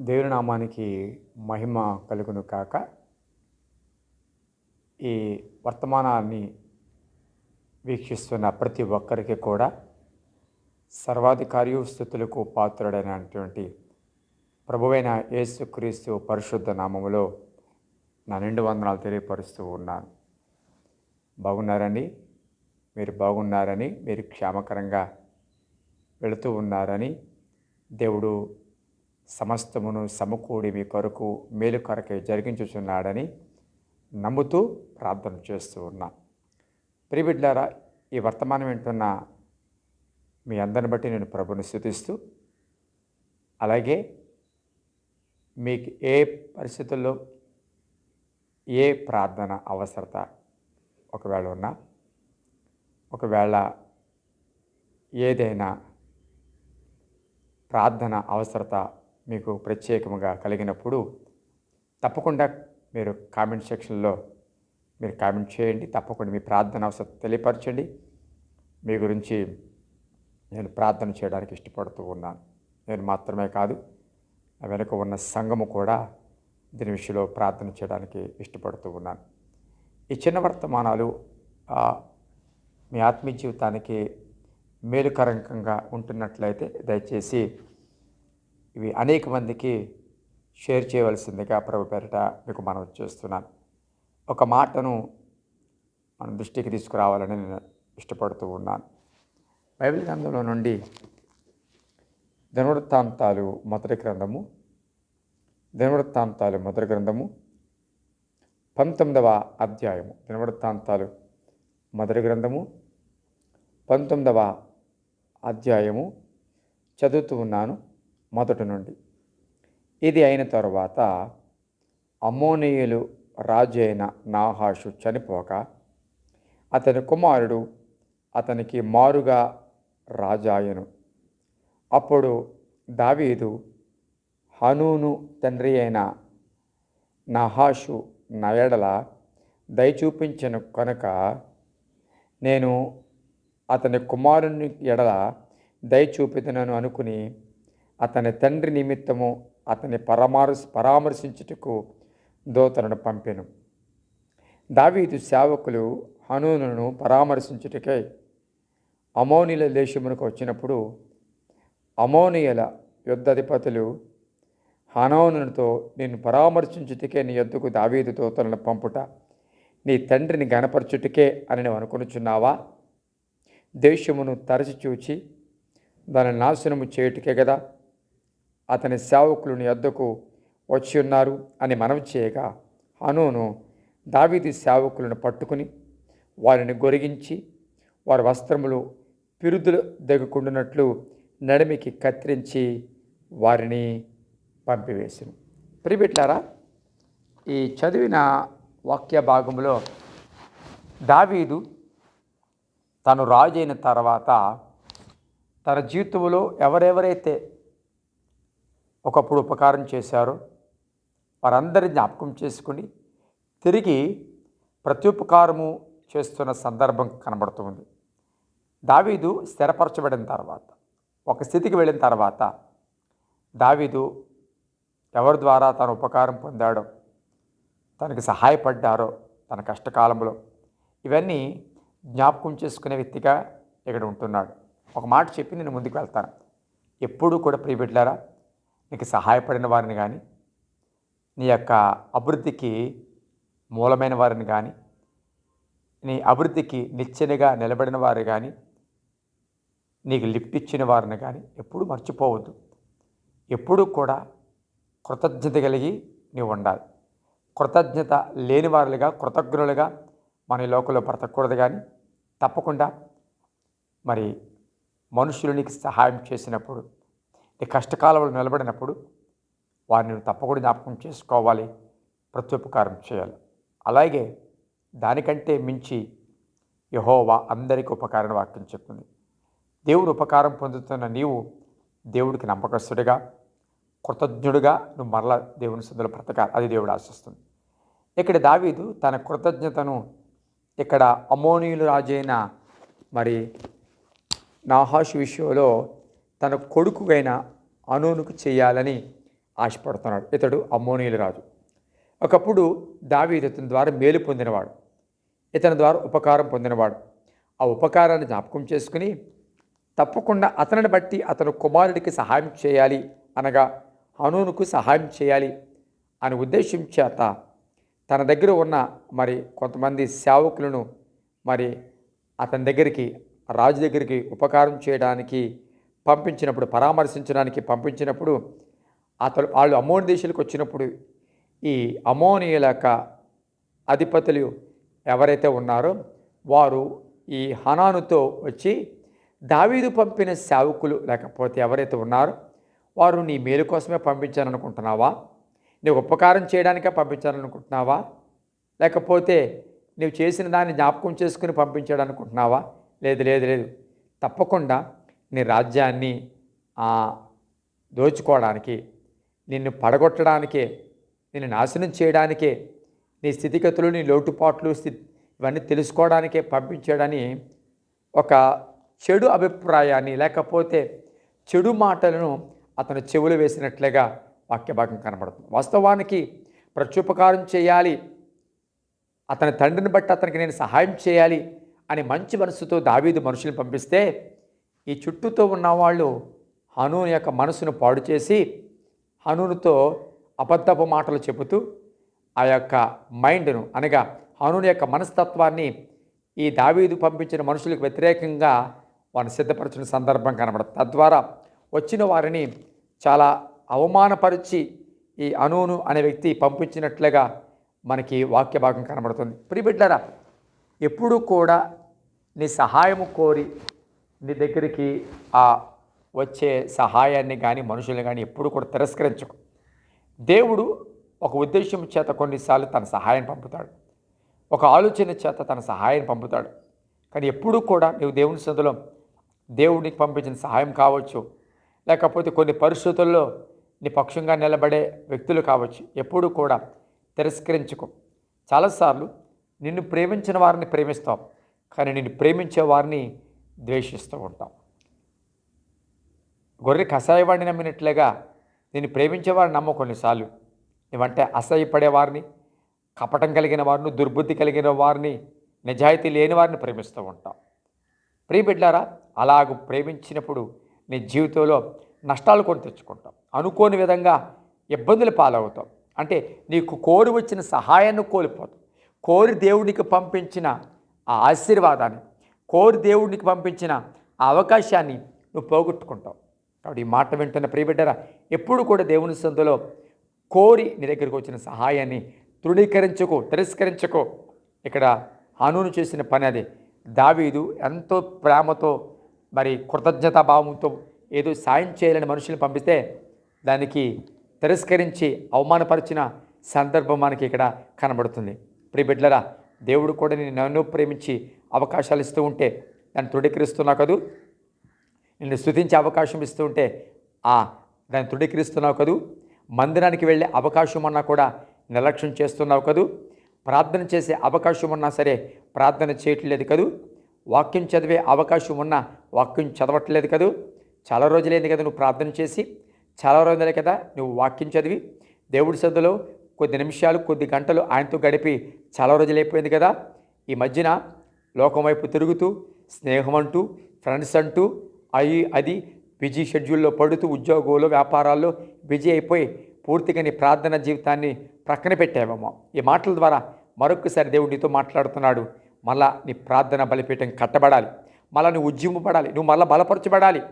దేవుని నామానికి మహిమ కలుగును కాక. ఈ వర్తమానాన్ని వీక్షిస్తున్న ప్రతి ఒక్కరికి కూడా సర్వాధికారి స్థుతులకు పాత్రుడైనటువంటి ప్రభువైన యేసుక్రీస్తు పరిశుద్ధ నామములో నా నిండు వందనాలు తెలియపరుస్తూ ఉన్నాను. బాగున్నారని మీరు బాగున్నారని మీరు క్షేమకరంగా వెళుతూ ఉన్నారని దేవుడు సమస్తమును సమకూడి మీ కొరకు మేలు కొరకై జరిగించుచున్నాడని నమ్ముతూ ప్రార్థన చేస్తూ ఉన్నా. ప్రిబిడ్లారా ఈ వర్తమానం వింటున్న మీ అందరిని బట్టి నేను ప్రభుని స్థుతిస్తూ అలాగే మీకు ఏ పరిస్థితుల్లో ఏ ప్రార్థన అవసరత ఒకవేళ ఉన్నా ఒకవేళ ఏదైనా ప్రార్థన అవసరత మీకు ప్రత్యేకముగా కలిగినప్పుడు తప్పకుండా మీరు కామెంట్ సెక్షన్లో మీరు కామెంట్ చేయండి తప్పకుండా మీ ప్రార్థన అవసరం తెలియపరచండి. మీ గురించి నేను ప్రార్థన చేయడానికి ఇష్టపడుతూ ఉన్నాను. నేను మాత్రమే కాదు వెనుక ఉన్న సంఘము కూడా దీని విషయంలో ప్రార్థన చేయడానికి ఇష్టపడుతూ ఉన్నాను. ఈ చిన్న వర్తమానాలు మీ ఆత్మీయ జీవితానికి మేలుకరంకంగా ఉంటున్నట్లయితే దయచేసి ఇవి అనేక మందికి షేర్ చేయవలసిందిగా ప్రభు పేరిట మీకు మనం చేస్తున్నాను. ఒక మాటను మన దృష్టికి తీసుకురావాలని నేను ఇష్టపడుతూ ఉన్నాను. బైబిల్ గ్రంథంలో నుండి దినవృత్తాంతాలు మొదటి గ్రంథము దినవృత్తాంతాలు మొదటి గ్రంథము పంతొమ్మిదవ అధ్యాయము దినవృత్తాంతాలు మొదటి గ్రంథము పంతొమ్మిదవ అధ్యాయము చదువుతూ ఉన్నాను. మొదటి నుండి. ఇది అయిన తరువాత అమ్మోనీయులు రాజు అయిన నాహాషు చనిపోక అతని కుమారుడు అతనికి మారుగా రాజాయను. అప్పుడు దావీదు హనూను తండ్రి అయిన నహాషు నయడల దయచూపించిన కనుక నేను అతని కుమారుని ఎడల దయచూపితనను అనుకుని అతని తండ్రి నిమిత్తము అతని పరమారు పరామర్శించుటకు దోతలను పంపెను. దావీదు సేవకులు హనూనును పరామర్శించుటకై అమోనిల దేశమునకు వచ్చినప్పుడు అమోనియల యుద్ధాధిపతులు హనోనుతో నేను పరామర్శించుటకే నీ యొద్దకు దావీదు దూతలను పంపుట నీ తండ్రిని గనపరచుటకే అని నువ్వు అనుకునిచున్నావా? దేశమును తరచి చూచి దాని నాశనము చేయుటకే కదా అతని సేవకులు ఎద్దకు యొద్దకు వచ్చి ఉన్నారు అని మనవి చేయగా హనూను దావీది సేవకులను పట్టుకుని వారిని గొరిగించి వారి వస్త్రములు పిరుదులు దగ్గుకుండునట్లు నడిమికి కత్తిరించి వారిని పంపివేసిను. ప్రిబిట్లారా ఈ చదివిన వాక్య భాగంలో దావీదు తను రాజైన తర్వాత తన జీవితంలో ఎవరెవరైతే ఒకప్పుడు ఉపకారం చేశారో. వారందరి జ్ఞాపకం చేసుకుని తిరిగి ప్రత్యుపకారము చేస్తున్న సందర్భం కనబడుతుంది. దావీదు స్థిరపరచబడిన తర్వాత ఒక స్థితికి వెళ్ళిన తర్వాత దావీదు ఎవరి ద్వారా తన ఉపకారం పొందాడో తనకి సహాయపడ్డారో తన కష్టకాలంలో ఇవన్నీ జ్ఞాపకం చేసుకునే వ్యక్తిగా ఇక్కడ ఉంటున్నాడు. ఒక మాట చెప్పి నేను ముందుకు వెళ్తాను. ఎప్పుడూ కూడా ప్రియబిడ్లారా నీకు సహాయపడిన వారిని కానీ నీ యొక్క అభివృద్ధికి మూలమైన వారిని కానీ నీ అభివృద్ధికి నిచ్చెనగా నిలబడిన వారు కానీ నీకు లిఫ్ట్ ఇచ్చిన వారిని కానీ ఎప్పుడూ మర్చిపోవద్దు. ఎప్పుడూ కూడా కృతజ్ఞత కలిగి నీవు ఉండాలి. కృతజ్ఞత లేని వారులుగా కృతజ్ఞులుగా మన లోకంలో బ్రతకూడదు కానీ తప్పకుండా మరి మనుషులు నీకు సహాయం చేసినప్పుడు ఈ కష్టకాలంలో నిలబడినప్పుడు వారిని తప్పకుండా జ్ఞాపకం చేసుకోవాలి ప్రత్యుపకారం చేయాలి. అలాగే దానికంటే మించి యహోవా అందరికీ ఉపకారణ వాక్యం చెప్తుంది. దేవుడు ఉపకారం పొందుతున్న నీవు దేవుడికి నమ్మకస్తుడిగా కృతజ్ఞుడిగా నువ్వు మరలా దేవుని సందులో బ్రతకాలి. అది దేవుడు ఆశిస్తుంది. ఇక్కడ దావీదు తన కృతజ్ఞతను ఇక్కడ అమోనీయులు రాజైన మరి నాహాషు విషయంలో తన కొడుకుగైన అనూనుకు చేయాలని ఆశపడుతున్నాడు. ఇతడు అమ్మోనీయులు రాజు. ఒకప్పుడు దావీదు ఇతని ద్వారా మేలు పొందినవాడు. ఇతని ద్వారా ఉపకారం పొందినవాడు. ఆ ఉపకారాన్ని జ్ఞాపకం చేసుకుని తప్పకుండా అతనిని బట్టి అతను కుమారుడికి సహాయం చేయాలి అనగా హనూనుకు సహాయం చేయాలి అనే ఉద్దేశం చేత తన దగ్గర ఉన్న మరి కొంతమంది సేవకులను మరి అతని దగ్గరికి రాజు దగ్గరికి ఉపకారం చేయడానికి పంపించినప్పుడు పరామర్శించడానికి పంపించినప్పుడు అతను వాళ్ళు అమోని దేశాలకు వచ్చినప్పుడు ఈ అమోనియుల యొక్క అధిపతులు ఎవరైతే ఉన్నారో వారు ఈ హనానుతో వచ్చి దావీదు పంపిన సేవకులు లేకపోతే ఎవరైతే ఉన్నారో వారు నీ మేలు కోసమే పంపించాలనుకుంటున్నావా? నీకు ఉపకారం చేయడానికే పంపించాలనుకుంటున్నావా? లేకపోతే నువ్వు చేసిన దాన్ని జ్ఞాపకం చేసుకుని పంపించాడనుకుంటున్నావా లేదు లేదు లేదు. తప్పకుండా నీ రాజ్యాన్ని దోచుకోవడానికి నిన్ను పడగొట్టడానికే నిన్ను నాశనం చేయడానికే నీ స్థితిగతులు నీ లోటుపాట్లు స్థితి ఇవన్నీ తెలుసుకోవడానికే పంపించాడని ఒక చెడు అభిప్రాయాన్ని లేకపోతే చెడు మాటలను అతను చెవులు వేసినట్లుగా వాక్యభాగం కనబడుతుంది. వాస్తవానికి ప్రత్యుపకారం చేయాలి అతని తండ్రిని బట్టి అతనికి నేను సహాయం చేయాలి అని మంచి మనసుతో దావీదు మనుషుల్ని పంపిస్తే ఈ చుట్టూతో ఉన్న వాళ్ళు హనూన్ యొక్క మనసును పాడు చేసి హనూనుతో అబద్ధపు మాటలు చెబుతూ ఆ యొక్క మైండ్ను అనగా హనూన్ యొక్క మనస్తత్వాన్ని ఈ దావీదు పంపించిన మనుషులకు వ్యతిరేకంగా వారిని సిద్ధపరచిన సందర్భం కనబడదు. తద్వారా వచ్చిన వారిని చాలా అవమానపరిచి ఈ అనూను అనే వ్యక్తి పంపించినట్లుగా మనకి వాక్య భాగం కనబడుతుంది. ప్రిబిడ్లరా ఎప్పుడూ కూడా నీ సహాయము కోరి నీ దగ్గరికి ఆ వచ్చే సహాయాన్ని కానీ మనుషుల్ని కానీ ఎప్పుడు కూడా తిరస్కరించకు. దేవుడు ఒక ఉద్దేశం చేత కొన్నిసార్లు తన సహాయం పంపుతాడు. ఒక ఆలోచన చేత తన సహాయం పంపుతాడు. కానీ ఎప్పుడూ కూడా నువ్వు దేవుని సందులో దేవుడికి పంపించిన సహాయం కావచ్చు. లేకపోతే కొన్ని పరిస్థితుల్లో నీ పక్షంగా నిలబడే వ్యక్తులు కావచ్చు. ఎప్పుడూ కూడా తిరస్కరించుకో. చాలాసార్లు నిన్ను ప్రేమించిన వారిని ప్రేమిస్తాం. కానీ నిన్ను ప్రేమించే వారిని ద్వేషిస్తూ ఉంటాం. గొర్రె కషాయవాడిని నమ్మినట్లుగా నేను ప్రేమించేవారిని నమ్మ కొన్నిసార్లు. నువ్వంటే అసహ్యపడే వారిని కపటం కలిగిన వారిని దుర్బుద్ధి కలిగిన వారిని నిజాయితీ లేని వారిని ప్రేమిస్తూ ఉంటాం. ప్రియబిడ్డారా అలాగ ప్రేమించినప్పుడు నీ జీవితంలో నష్టాలు కొని తెచ్చుకుంటాం. అనుకోని విధంగా ఇబ్బందులు పాలవుతాం. అంటే నీకు కోరి వచ్చిన సహాయాన్ని కోల్పోతాం. కోరి దేవునికి పంపించిన ఆ ఆశీర్వాదాన్ని కోరి దేవుడికి పంపించిన ఆ అవకాశాన్ని నువ్వు పోగొట్టుకుంటావు. కాబట్టి ఈ మాట వింటున్న ప్రియబిడ్డరా ఎప్పుడు కూడా దేవుని సందులో కోరి నీ దగ్గరికి వచ్చిన సహాయాన్ని తృణీకరించుకో తిరస్కరించుకో. ఇక్కడ హానూను చేసిన పని అది. దావీదు ఎంతో ప్రేమతో మరి కృతజ్ఞతా భావంతో ఏదో సాయం చేయాలని మనుషుల్ని పంపిస్తే దానికి తిరస్కరించి అవమానపరిచిన సందర్భం మనకి ఇక్కడ కనబడుతుంది. ప్రియబిడ్డరా దేవుడు కూడా నేను నన్ను ప్రేమించి అవకాశాలు ఇస్తూ ఉంటే దాన్ని తృఢీకరిస్తున్నా కదూ? నిన్ను స్థుతించే అవకాశం ఇస్తూ ఉంటే ఆ దాన్ని తృఢీకరిస్తున్నావు కదూ? మందిరానికి వెళ్ళే అవకాశం అన్నా కూడా నిర్లక్ష్యం చేస్తున్నావు కదూ? ప్రార్థన చేసే అవకాశం ఉన్నా సరే ప్రార్థన చేయట్లేదు కదూ? వాక్యం చదివే అవకాశం ఉన్నా వాక్యం చదవట్లేదు కదూ? చాలా రోజులైంది కదా నువ్వు ప్రార్థన చేసి చాలా రోజులే కదా నువ్వు వాక్యం చదివి దేవుడి సద్దులో కొద్ది నిమిషాలు కొద్ది గంటలు ఆయనతో గడిపి చాలా రోజులైపోయింది కదా. ఈ మధ్యన లోకం వైపు తిరుగుతూ స్నేహం అంటూ ఫ్రెండ్స్ అంటూ అయి అది బిజీ షెడ్యూల్లో పడుతూ ఉద్యోగంలో వ్యాపారాల్లో బిజీ అయిపోయి పూర్తిగా నీ ప్రార్థన జీవితాన్ని ప్రక్కన పెట్టావేమో. ఈ మాటల ద్వారా మరొకసారి దేవుడు నీతో మాట్లాడుతున్నాడు. మళ్ళా నీ ప్రార్థన బలిపీఠం కట్టబడాలి. మళ్ళా నువ్వు ఉద్యమపడాలి నువ్వు మళ్ళీ బలపరచబడాలి.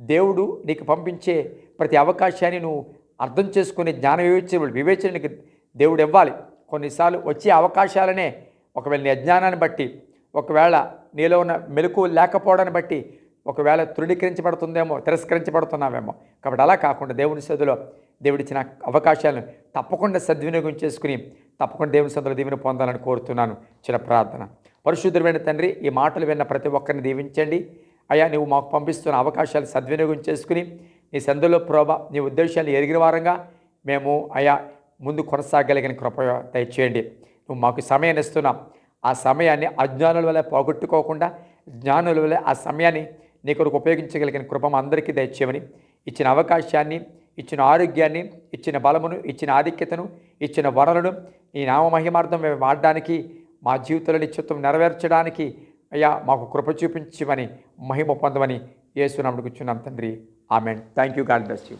దేవుడు నీకు పంపించే ప్రతి అవకాశాన్ని నువ్వు అర్థం చేసుకునే జ్ఞాన వివేచన వివేచన నీకు దేవుడు ఇవ్వాలి కొన్నిసార్లు వచ్చే అవకాశాలనే ఒకవేళ నీ అజ్ఞానాన్ని బట్టి ఒకవేళ నీలో ఉన్న మెలకు లేకపోవడాన్ని బట్టి ఒకవేళ తృణీకరించబడుతుందేమో తిరస్కరించబడుతున్నావేమో. కాబట్టి అలా కాకుండా దేవుని సదులో దేవుడిచ్చిన అవకాశాలను తప్పకుండా సద్వినియోగం చేసుకుని తప్పకుండా దేవుని సదులో దీవెన పొందాలని కోరుతున్నాను. చిన్న ప్రార్థన. పరిశుద్ధమైన తండ్రి ఈ మాటలు విన్న ప్రతి ఒక్కరిని దీవించండి. అయ్యా నువ్వు మాకు పంపిస్తున్న అవకాశాలు సద్వినియోగం చేసుకుని నీ సందులో ప్రోభ నీ ఉద్దేశాలు ఎరిగిన వారంగా మేము అయా ముందు కొనసాగలిగిన కృప దయచేయండి. నువ్వు మాకు సమయాన్ని ఇస్తున్నాం. ఆ సమయాన్ని అజ్ఞానుల వల్ల పోగొట్టుకోకుండా జ్ఞానుల వల్ల ఆ సమయాన్ని నీ కొరకు ఉపయోగించగలిగిన కృప అందరికీ దయచేయమని ఇచ్చిన అవకాశాన్ని ఇచ్చిన ఆరోగ్యాన్ని ఇచ్చిన బలమును ఇచ్చిన ఆధిక్యతను ఇచ్చిన వరలను ఈ నామమహిమార్థం మేము వాడడానికి మా జీవితంలో నిశ్చిత్వం నెరవేర్చడానికి అయ్యా మాకు కృప చూపించమని మహిమ పొందమని యేసునాముడు కూర్చున్నాం తండ్రి. Amen. Thank you God bless you